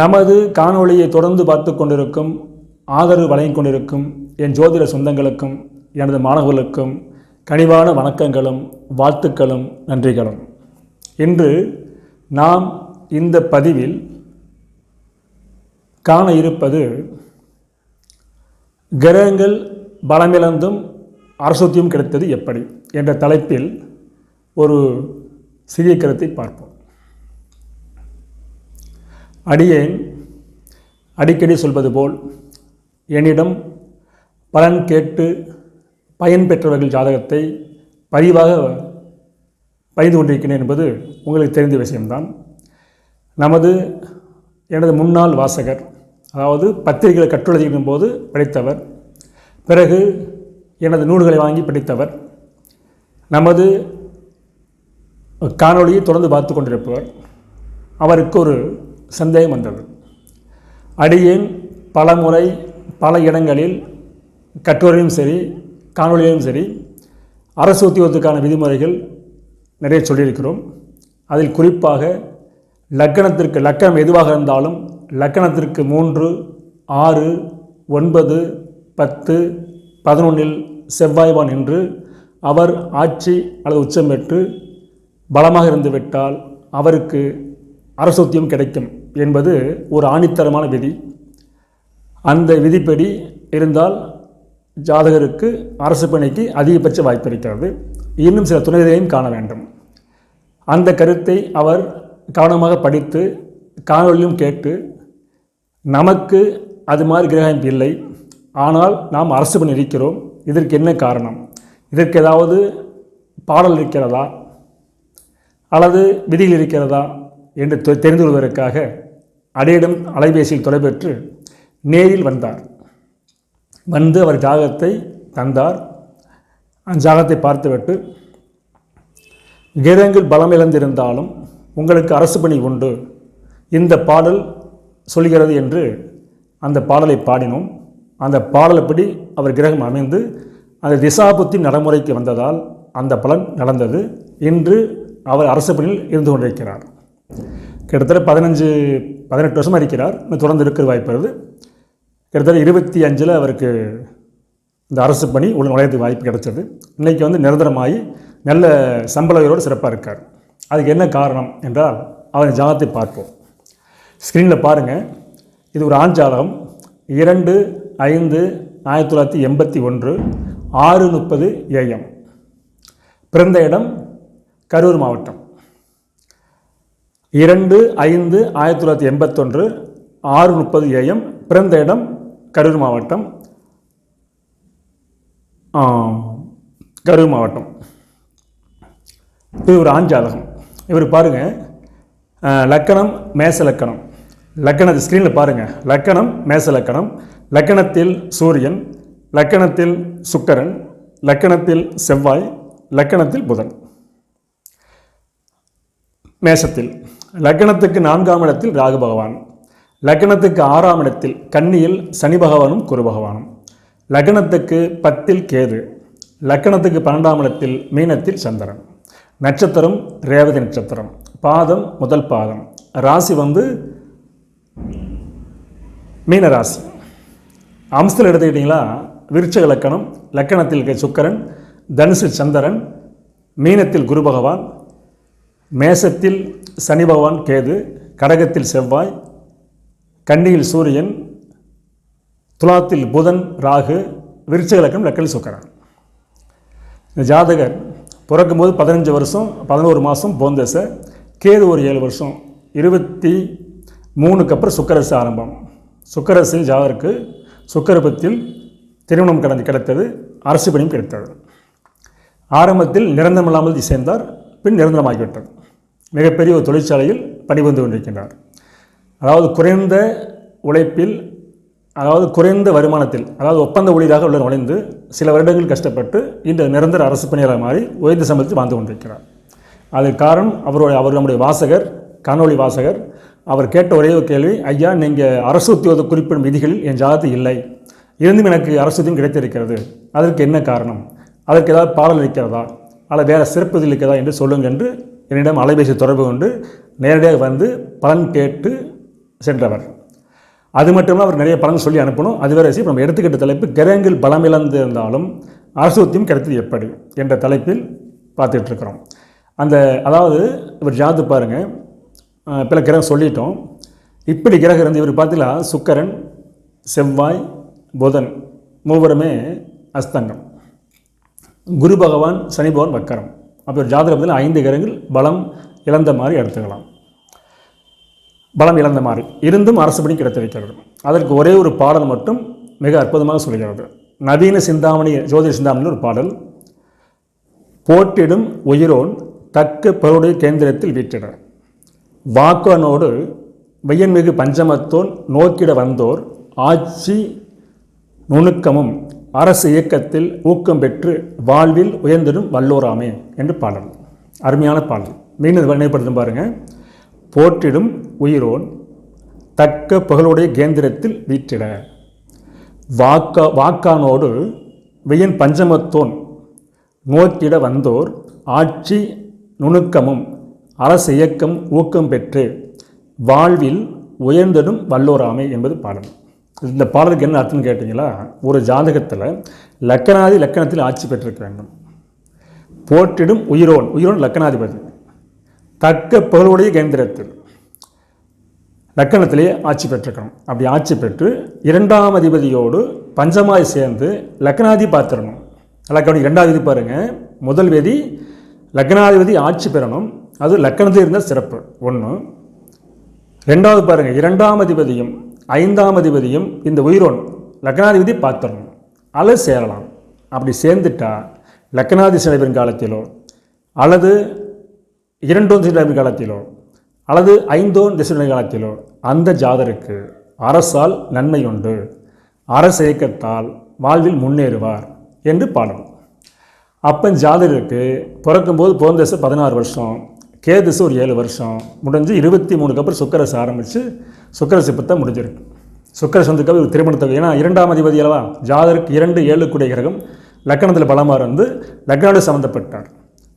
நமது காணொளியை தொடர்ந்து பார்த்து கொண்டிருக்கும் ஆதரவு வழங்கிக் கொண்டிருக்கும் என் ஜோதிட சொந்தங்களுக்கும் எனது மாணவர்களுக்கும் கனிவான வணக்கங்களும் வாழ்த்துக்களும் நன்றிகளும். இன்று நாம் இந்த பதிவில் காண இருப்பது கிரகங்கள் பலமிழந்தும் அரசுத்தியும் கிடைத்தது எப்படி? என்ற தலைப்பில் ஒரு சிறிய கருத்தை பார்ப்போம். அடியேன் அடிக்கடி சொல்வது போல் என்னிடம் பலன் கேட்டு பயன் பெற்றவர்கள் ஜாதகத்தை பதிவாக பதிந்து கொண்டிருக்கிறேன் என்பது உங்களுக்கு தெரிந்த விஷயம்தான். நமது எனது முன்னாள் வாசகர் அதாவது பத்திரிகைகளை கட்டுரைக்கும் போது படித்தவர் பிறகு எனது நூல்களை வாங்கி படித்தவர் நமது காணொளியை தொடர்ந்து பார்த்து கொண்டிருப்பவர் அவருக்கு ஒரு சந்தேகம் வந்தது. அடியேன் பல முறை பல இடங்களில் கட்டுரையும் சரி காணொலியிலும் சரி அரசு உத்தியோகத்துக்கான விதிமுறைகள் நிறைய சொல்லியிருக்கிறோம். அதில் குறிப்பாக லக்கணத்திற்கு லக்கணம் எதுவாக இருந்தாலும் லக்கணத்திற்கு மூன்று ஆறு ஒன்பது பத்து பதினொன்றில் செவ்வாய்வான் என்று அவர் ஆட்சி அல்லது உச்சம் பெற்று பலமாக இருந்துவிட்டால் அவருக்கு அவருக்கு அரசொத்தியம் கிடைக்கும். என்பது ஒரு ஆணித்தரமான விதி. அந்த விதிப்படி இருந்தால் ஜாதகருக்கு அரசு பணிக்கு அதிகபட்ச வாய்ப்பு இருக்கிறது. இன்னும் சில துணைகளையும் காண வேண்டும். அந்த கருத்தை அவர் கவனமாக படித்து காணொலியும் கேட்டு நமக்கு அது மாதிரி கிரகம் இல்லை. ஆனால் நாம் அரசு பணி இருக்கிறோம். இதற்கு என்ன காரணம்? இதற்கு ஏதாவது பாடல் இருக்கிறதா? அல்லது விதிகள் இருக்கிறதா? என்று தெ- தெரிந்து கொள்வதற்காக அடையிடம் அலைபேசியில் தொலைபெற்று நேரில் வந்தார். வந்து அவர் ஜாகத்தை தந்தார். அந்த ஜாகத்தை பார்த்துவிட்டு கிரகங்கள் பலம் இழந்திருந்தாலும் உங்களுக்கு அரசு பணி உண்டு. இந்த பாடல் சொல்கிறது என்று அந்த பாடலை பாடினோம். அந்த பாடலைப்படி அவர் கிரகம் அமைந்து அந்த திசாபுத்தி நடைமுறைக்கு வந்ததால் அந்த பலன் நடந்தது இன்று அவர் அரசு பணியில் இருந்து கொண்டிருக்கிறார். கிட்டத்தட்ட பதினஞ்சு பதினெட்டு வருஷமாக இருக்கிறார். இன்னும் தொடர்ந்து இருக்கிற வாய்ப்பு வருது. கிட்டத்தட்ட இருபத்தி அஞ்சில் அவருக்கு இந்த அரசு பணி உள்ள நுழையத்துக்கு வாய்ப்பு கிடைச்சது. இன்றைக்கி வந்து நிரந்தரமாகி நல்ல சம்பள உயரோடு சிறப்பாக இருக்கார். அதுக்கு என்ன காரணம் என்றால் அவர் ஜாதகத்தை பார்ப்போம். ஸ்க்ரீனில் பாருங்கள் இது ஒரு ஆண் ஜாதகம். இரண்டு ஐந்து ஆயிரத்தி தொள்ளாயிரத்தி எண்பத்தி ஒன்று ஆறு முப்பது ஏஎம் பிறந்த இடம் கரூர் மாவட்டம். இரண்டு ஐந்து ஆயிரத்தி தொள்ளாயிரத்தி எண்பத்தொன்று ஆறு முப்பது ஏஎம் பிறந்த இடம் கரூர் மாவட்டம். கரூர் மாவட்டம். இது ஒரு ஆஞ்சாதகம் இவர் பாருங்கள் லக்கணம் மேச லக்கணம். லக்கணத்து ஸ்க்ரீனில் பாருங்கள் லக்கணம் மேச லக்கணம். லக்கணத்தில் சூரியன் லக்கணத்தில் சுக்கரன் லக்கணத்தில் செவ்வாய் லக்கணத்தில் புதன். மேசத்தில். லக்கணத்துக்கு நான்காம் இடத்தில் ராகு பகவான். லக்கணத்துக்கு ஆறாம் இடத்தில் கன்னியில் சனி பகவானும் குரு பகவானும். லக்கணத்துக்கு பத்தில் கேது. லக்கணத்துக்கு பன்னெண்டாம் இடத்தில் மீனத்தில் சந்திரன். நட்சத்திரம் ரேவதி நட்சத்திரம். பாதம் முதல் பாதம். ராசி வந்து மீன ராசி. அம்சத்தில் எடுத்துக்கிட்டிங்களா? விருச்சக லக்கணம் லக்கணத்தில் சுக்கரன் தனுசு சந்திரன் மீனத்தில் குரு பகவான் மேசத்தில் சனி பகவான் கேது கடகத்தில் செவ்வாய் கண்ணியில் சூரியன் துலாத்தில் புதன் ராகு விருச்சக லக்கணம் லக்கணம் சுக்கரன். இந்த ஜாதகர் பிறக்கும்போது பதினஞ்சு வருஷம் பதினோரு மாதம் போந்தசை கேது ஒரு ஏழு வருஷம் இருபத்தி மூணுக்கு அப்புறம் சுக்கரசு ஆரம்பம். சுக்கரசில் ஜாதகருக்கு சுக்கரபத்தில் திருமணம் கடந்து கிடைத்தது அரசு பணியும் கிடைத்தது. ஆரம்பத்தில் நிரந்தரமில்லாமல் சேர்ந்தார் பின் நிரந்தரமாகிவிட்டது. மிகப்பெரிய ஒரு தொழிற்சாலையில் பணிபுரிந்து கொண்டிருக்கின்றார். அதாவது குறைந்த உழைப்பில் அதாவது குறைந்த வருமானத்தில் அதாவது ஒப்பந்த ஊழியராக உள்ள நுழைந்து சில வருடங்கள் கஷ்டப்பட்டு இன்று நிரந்தர அரசு பணியாளர் மாறி உயர்ந்த சம்பளத்தில் வாழ்ந்து கொண்டிருக்கிறார். அதற்கு காரணம் அவருடைய அவர் நம்முடைய வாசகர் காணொளி வாசகர் அவர் கேட்ட ஒரே ஒரு கேள்வி ஐயா நீங்கள் அரசு உத்தியோக குறிப்பிடும் விதிகளில் என் ஜாதி இல்லை. இருந்தும் எனக்கு அரசு உத்தியம் கிடைத்திருக்கிறது. அதற்கு என்ன காரணம்? அதற்கு ஏதாவது பாடல் இருக்கிறதா? அல்லது வேறு சிறப்பு இதில் இருக்கிறதா என்று சொல்லுங்கள் என்று என்னிடம் அலைபேசி தொடர்பு கொண்டு நேரடியாக வந்து பலன் கேட்டு சென்றவர். அது மட்டும் அவர் நிறைய பலன் சொல்லி அனுப்பணும். அது வேறு விஷயம். நம்ம எடுத்துக்கிட்ட தலைப்பு கிரகங்கள் பலம் இழந்திருந்தாலும் அரசுத்தியம் கிடைத்தது எப்படி என்ற தலைப்பில் பார்த்துட்ருக்குறோம் அந்த அதாவது இவர் ஜாது பாருங்கள் பிற கிரகம் சொல்லிட்டோம். இப்படி கிரகம் இருந்து இவர் பார்த்தீங்களா? சுக்கரன் செவ்வாய் புதன் மூவருமே அஸ்தங்கம். குரு பகவான் சனி பகவான் வக்கரம். அப்போ ஜாதகத்தில் ஐந்து கிரகங்கள் பலம் இழந்த மாதிரி எடுத்துக்கலாம். பலம் இழந்த மாதிரி. இருந்தும் அரசு பணி கிடைத்து வைக்கிறது. அதற்கு ஒரே ஒரு பாடல் மட்டும் மிக அற்புதமாக சொல்கிறது. நவீன சிந்தாமணி ஜோதிட சிந்தாமணி ஒரு பாடல். போட்டிடும் உயிரோன் தக்க பெருடைய கேந்திரத்தில் வீற்றிட. வாக்கனோடு வெய்யன்மிகு பஞ்சமத்தோன் நோக்கிட வந்தோர் ஆட்சி நுணுக்கமும் அரசு இயக்கத்தில் ஊக்கம் பெற்று வாழ்வில் உயர்ந்திடும் வல்லோராமே என்று பாடல். அருமையான பாடல். மீண்டும் நினைப்படுத்தும் பாருங்கள் போற்றிடும் உயிரோன் தக்க புகழுடைய கேந்திரத்தில் வீற்றிட. வாக்க வாக்கானோடு வெயின் பஞ்சமத்தோன் நோக்கிட வந்தோர் ஆட்சி நுணுக்கமும் அரசு இயக்கம் ஊக்கம் பெற்று வாழ்வில் உயர்ந்தடும் வல்லோராமை என்பது பாடல். இந்த பாடலுக்கு என்ன அர்த்தம்னு கேட்டிங்களா? ஒரு ஜாதகத்தில் லக்கணாதி லக்கணத்தில் ஆட்சி பெற்றிருக்க வேண்டும் போற்றிடும் உயிரோன் உயிரோன் லக்கணாதிபதி. தக்க புகழுடைய கேந்திரத்தில் லக்கணத்திலே ஆட்சி பெற்றிருக்கணும் அப்படி ஆட்சி பெற்று இரண்டாம் அதிபதியோடு பஞ்சமாய் சேர்ந்து லக்கணாதி பார்த்துடணும். லக்கணம் இரண்டாவது விதி பாருங்கள் முதல் விதி லக்னாதிபதி ஆட்சி பெறணும். அது லக்கணத்தில் இருந்தால் சிறப்பு. ஒன்று ரெண்டாவது பாருங்கள் இரண்டாம் அதிபதியும் ஐந்தாம் அதிபதியும் இந்த உயிரோன். லக்னாதிபதி பார்த்துடணும் அல்லது சேரலாம். அப்படி சேர்ந்துட்டா லக்னாதி சிலைவரின் காலத்திலோ அல்லது இரண்டோ திசைவின் காலத்திலோ அல்லது ஐந்தோன் திசைவின் காலத்திலோ அந்த ஜாதருக்கு அரசால் நன்மை உண்டு. அரசு இயக்கத்தால் வாழ்வில் முன்னேறுவார் என்று பாடணும் அப்பன் ஜாதகருக்கு பிறக்கும்போது பிறந்தசு பதினாறு வருஷம் கே திசை ஒரு ஏழு வருஷம் முடிஞ்சு இருபத்தி மூணுக்கு அப்புறம் சுக்கரசு ஆரம்பித்து சுக்கரசு இப்போ முடிஞ்சிருக்கு. சுக்கரசு வந்துக்கு ஒரு திருமணத்துக்கு ஏன்னா இரண்டாம் அதிபதி அல்லவா? ஜாதருக்கு இரண்டு ஏழு கூடிய கிரகம். லக்கணத்தில் பலமாக இருந்து லக்னோடு சம்மந்தப்பட்டார்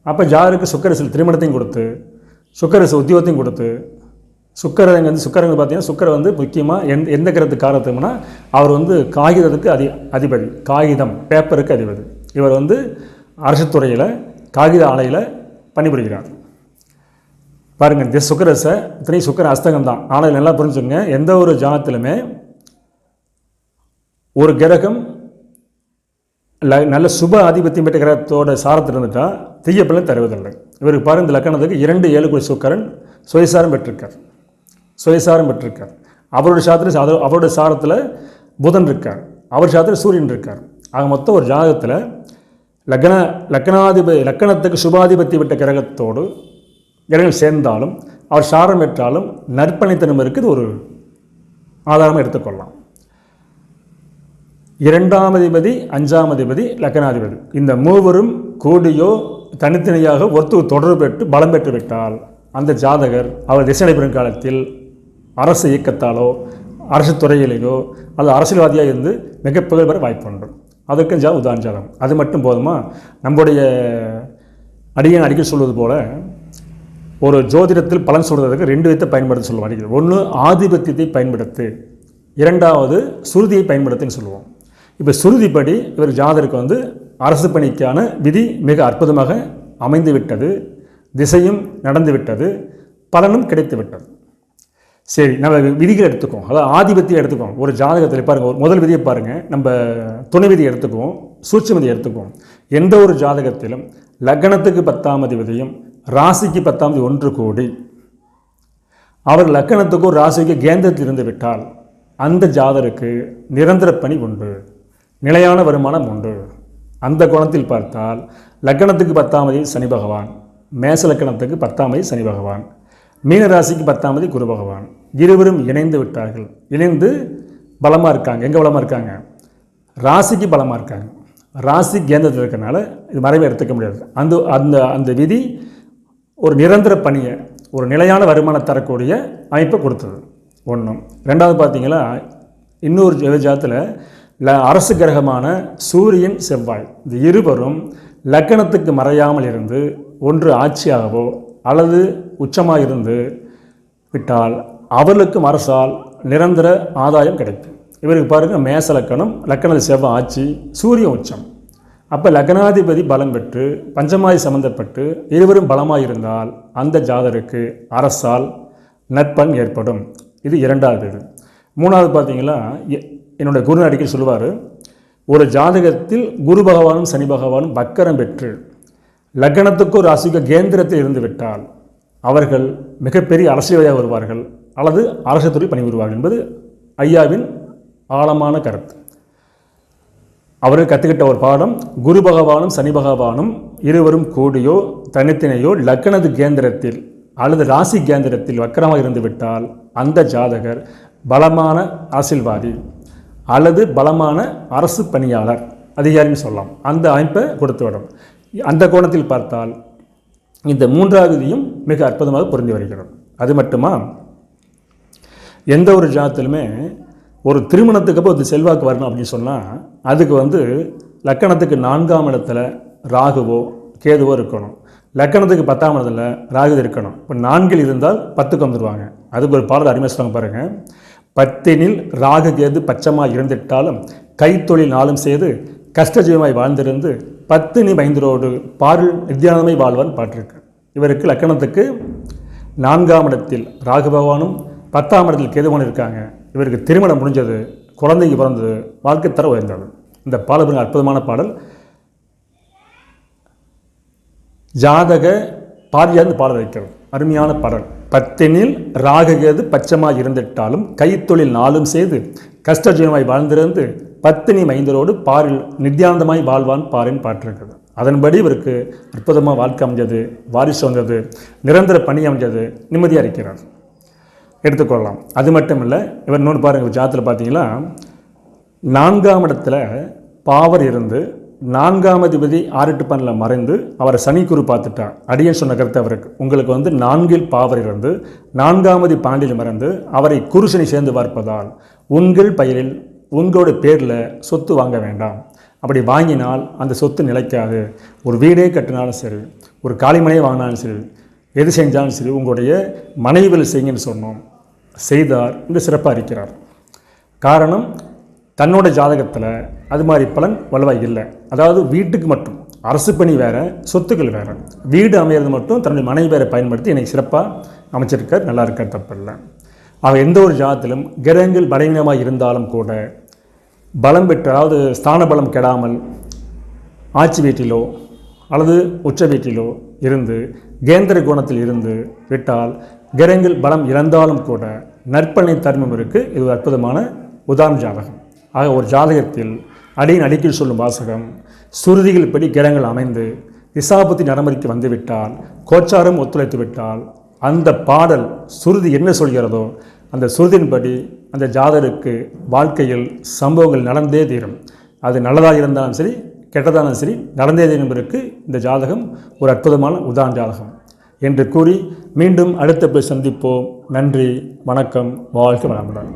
அப்போ ஜாதருக்கு சுக்கரசில் திருமணத்தையும் கொடுத்து சுக்கரசு உத்தியோகத்தையும் கொடுத்து சுக்கரங்க வந்து சுக்கரங்க பார்த்தீங்கன்னா சுக்கரை வந்து முக்கியமாக எந் எந்த கிரகத்துக்கு காரணத்துக்குன்னா அவர் வந்து காகிதத்துக்கு அதி அதிபதி. காகிதம் பேப்பருக்கு அதிபதி. இவர் வந்து அரசு துறையில் காகித ஆலையில் பணிபுரிகிறார். பாருங்கள் இந்த சுக்கரசை இத்தனை சுக்கர அஸ்தகம் தான் ஆனால் நல்லா புரிஞ்சுங்க எந்த ஒரு ஜானத்திலுமே ஒரு கிரகம் நல்ல சுப ஆதிபத்தியம் பெற்ற கிரகத்தோட சாரத்தில் இருந்துட்டால் தீய பலன் தருவதில்லை. இவருக்கு பாருங்கள் இந்த லக்கணத்துக்கு இரண்டு ஏழு கோடி சுக்கரன் சுயசாரம் பெற்றிருக்கார். சுயசாரம் பெற்றிருக்கார். அவருடைய சாரத்தில் அவரோட அவருடைய சாரத்தில் புதன் இருக்கார். அவர் சாரத்தில் சூரியன் இருக்கார். ஆக மொத்தம் ஒரு ஜாதகத்தில் லக்ன லக்னாதிபதி லக்கணத்துக்கு சுபாதிபத்தி விட்ட கிரகத்தோடு கிரகம் சேர்ந்தாலும் அவர் சாரம் பெற்றாலும் நற்பணித்தனம் இருக்குது ஒரு ஆதாரமாக எடுத்துக்கொள்ளலாம். இரண்டாம் அதிபதி அஞ்சாம் அதிபதி லக்கணாதிபதி இந்த மூவரும் கூடியோ தனித்தனியாக ஒத்து தொடர்பு பெற்று பலம் பெற்றுவிட்டால் அந்த ஜாதகர் அவர் திசை நடைபெறும் காலத்தில் அரசு இயக்கத்தாலோ அரசு துறையிலேயோ அல்லது அரசியல்வாதியாக இருந்து மிக புகழ் பெற வாய்ப்பு உண்டு. அதற்கும் ஜா உதாரண ஜாதகம். அது மட்டும் போதுமா? நம்முடைய அடியன் அடிக்கடி சொல்வது போல ஒரு ஜோதிடத்தில் பலன் சொல்கிறதுக்கு ரெண்டு விதத்தை பயன்படுத்த சொல்லுவோம். ஒன்று ஆதிபத்தியத்தை பயன்படுத்து. இரண்டாவது சுருதியை பயன்படுத்துன்னு சொல்லுவோம். இப்போ சுருதிப்படி இவர் ஜாதருக்கு வந்து அரசு பணிக்கான விதி மிக அற்புதமாக அமைந்து விட்டது திசையும் நடந்து விட்டது பலனும் கிடைத்து விட்டது சரி நம்ம விதிகள் எடுத்துக்குவோம். அதாவது ஆதிபத்தியம் எடுத்துக்குவோம். ஒரு ஜாதகத்தில் பாருங்கள் ஒரு முதல் விதியை பாருங்கள் நம்ம துணை விதி எடுத்துக்குவோம். சூட்சமதி எடுத்துக்குவோம். எந்த ஒரு ஜாதகத்திலும் லக்னத்துக்கு பத்தாம் அதிபதியும் ராசிக்கு பத்தாம் ஒன்று கோடி. அவர் லக்கணத்துக்கும் ராசிக்கு கேந்திரத்தில் இருந்து விட்டால் அந்த ஜாதருக்கு நிரந்தர பணி உண்டு நிலையான வருமானம் உண்டு. அந்த கோணத்தில் பார்த்தால் லக்கணத்துக்கு பத்தாமதி சனி பகவான் மேச லக்கணத்துக்கு பத்தாமதி சனி பகவான் மீனராசிக்கு பத்தாமதி குரு பகவான். இருவரும் இணைந்து விட்டார்கள். இணைந்து பலமாக இருக்காங்க. எங்கே பலமாக இருக்காங்க? ராசிக்கு பலமாக இருக்காங்க. ராசி கேந்திரத்தில் இருக்கிறனால இது மறைவை எடுத்துக்க முடியாது. அந்த அந்த அந்த விதி ஒரு நிரந்தர பணியை ஒரு நிலையான வருமானம் தரக்கூடிய அமைப்பை கொடுத்தது. ஒன்று ரெண்டாவது பார்த்தீங்களா இன்னொரு ஜாதத்தில் ல அரசு கிரகமான சூரியன் செவ்வாய். இந்த இருவரும் லக்கணத்துக்கு மறையாமல் இருந்து ஒன்று ஆட்சியாகவோ அல்லது உச்சமாக இருந்து விட்டால் அவர்களுக்கும் அரசால் நிரந்தர ஆதாயம் கிடைக்கும். இவருக்கு பாருங்கள் மேச லக்கணம் லக்கணத்தில் செவ்வாய் ஆட்சி சூரியன் உச்சம். அப்போ லக்னாதிபதி பலம் பெற்று பஞ்சமாய் சம்பந்தப்பட்டு இருவரும் பலமாக இருந்தால் அந்த ஜாதருக்கு அரசால் நட்பன் ஏற்படும். இது இரண்டாவது இது. மூணாவது பார்த்தீங்கன்னா எ- குரு அடிக்கடி சொல்லுவார் ஒரு ஜாதகத்தில் குரு பகவானும் சனி பகவானும் வக்கரம் பெற்று லக்னத்துக்கு ஒரு கேந்திரத்தில் இருந்து விட்டால் அவர்கள் மிகப்பெரிய அரசியல்வாதியாக வருவார்கள் அல்லது அரசு துறை பணிபுரிவார்கள் என்பது ஐயாவின் ஆழமான கருத்து. அவர்கள் கற்றுக்கிட்ட ஒரு பாடம் குரு பகவானும் சனி பகவானும் இருவரும் கூடியோ தனித்தினையோ லக்னது கேந்திரத்தில் அல்லது ராசி கேந்திரத்தில் வக்கரமாக இருந்துவிட்டால் அந்த ஜாதகர் பலமான ஆசில்வாதி அல்லது பலமான அரசு பணியாளர் அதிகாரின்னு சொல்லலாம். அந்த அமைப்பை கொடுத்து விடும் அந்த கோணத்தில் பார்த்தால் இந்த மூன்றாவது மிக அற்புதமாக பொருந்தி வருகிறது. அது மட்டுமா? எந்த ஒரு ஜாதத்திலுமே ஒரு திருமணத்துக்கு அப்போ ஒரு செல்வாக்கு வரணும் அப்படின்னு சொன்னால் அதுக்கு வந்து லக்கணத்துக்கு நான்காம் இடத்துல ராகுவோ கேதுவோ இருக்கணும். லக்கணத்துக்கு பத்தாம் இடத்துல ராகு இருக்கணும். இப்போ நான்கில் இருந்தால் பத்துக்கு வந்துடுவாங்க அதுக்கு ஒரு பாடல் அருமை சொல்லுவாங்க பாருங்கள் பத்தினில் ராகு கேது பச்சமாக இருந்திட்டாலும் கைத்தொழில் நாளும் செய்து கஷ்டஜீவமாய் வாழ்ந்திருந்து பத்தினி மைந்தரோடு பாருள் நித்தியானமை வாழ்வான் பாட்டிருக்கு. இவருக்கு லக்கணத்துக்கு நான்காம் இடத்தில் ராகு பகவானும் பத்தாம் இடத்தில் கேதுவான் இருக்காங்க. இவருக்கு திருமணம் முடிஞ்சது குழந்தைக்கு பிறந்தது வாழ்க்கை தர உயர்ந்தது. இந்த பாடல் அற்புதமான பாடல் ஜாதக பாரியார் பாடல் வைக்கிறது. அருமையான பாடல். பத்தினில் ராககேது பச்சமாக இருந்திட்டாலும் கைத்தொழில் நாளும் செய்து கஷ்டஜீவமாய் வாழ்ந்திருந்து பத்தினி மைந்தரோடு பாரில் நித்தியானந்தமாய் வாழ்வான் பாரின் பாட்டிருக்கிறது. அதன்படி இவருக்கு அற்புதமாக வாழ்க்கை அமைஞ்சது வாரிசு வந்தது நிரந்தர பணி அமைஞ்சது நிம்மதியாக இருக்கிறார். எடுத்துக்கொள்ளலாம். அது மட்டும் இல்லை இவர் இன்னொன்று பாருங்கள் ஜாத்தில் பார்த்தீங்கன்னா நான்காம் இடத்துல பாவர் இருந்து நான்காம் அதிபதி ஆறுட்டு பன்னில் மறைந்து அவரை சனி குரு பார்த்துட்டார். அடியன் சொன்ன கருத்து அவருக்கு. உங்களுக்கு வந்து நான்கில் பாவர் இருந்து நான்காமதி பாண்டியில் மறைந்து அவரை குருசனி சேர்ந்து பார்ப்பதால் உங்கள் பெயரில் உங்களோட பேரில் சொத்து வாங்க வேண்டாம். அப்படி வாங்கினால் அந்த சொத்து நிலைக்காது. ஒரு வீடே கட்டினாலும் சரி ஒரு காளிமனையை வாங்கினாலும் சரி எது செஞ்சாலும் சரி உங்களுடைய மனைவியில் செய்யுங்கன்னு சொன்னோம். செய்தார் என்று சிறப்பாக இருக்கிறார். காரணம் தன்னோட ஜாதகத்தில் அது மாதிரி பலன் வலுவாக இல்லை. அதாவது வீட்டுக்கு மட்டும் அரசு பணி வேறு சொத்துக்கள் வேறு. வீடு அமையிறது மட்டும் தன்னுடைய மனைவி வேறு பயன்படுத்தி எனக்கு சிறப்பாக அமைச்சிருக்கார் நல்லா இருக்கார் தப்பில்லை. அவர் எந்த ஒரு ஜாதத்திலும் கிரகங்கள் பலவீனமாக இருந்தாலும் கூட பலம் பெற்று அதாவது ஸ்தான பலம் கெடாமல் ஆட்சி வீட்டிலோ அல்லது உச்ச வீட்டிலோ இருந்து கேந்திர கோணத்தில் இருந்து விட்டால் கிரகங்கள் பலம் இழந்தாலும் கூட நற்பணி தர்மம் இருக்குது இது ஒரு அற்புதமான உதாரண ஜாதகம். ஆக ஒரு ஜாதகத்தில் அடியின் அடிக்கடி சொல்லும் வாசகம் சுருதிகள் படி கிரகங்கள் அமைந்து திசாபுத்தி நடைமுறைக்கு வந்துவிட்டால் கோச்சாரம் ஒத்துழைத்து விட்டால் அந்த பாடல் சுருதி என்ன சொல்கிறதோ அந்த சுருதியின்படி அந்த ஜாதகருக்கு வாழ்க்கையில் சம்பவங்கள் நடந்தே தீரும். அது நல்லதாக இருந்தாலும் சரி கெட்டதாலும் சரி நடந்தே தீரும் என்பதற்கு இந்த ஜாதகம் ஒரு அற்புதமான உதாரண ஜாதகம் என்று கூறி மீண்டும் அடுத்த போய் சந்திப்போம். நன்றி வணக்கம் வாழ்க்கை வளமுடன்.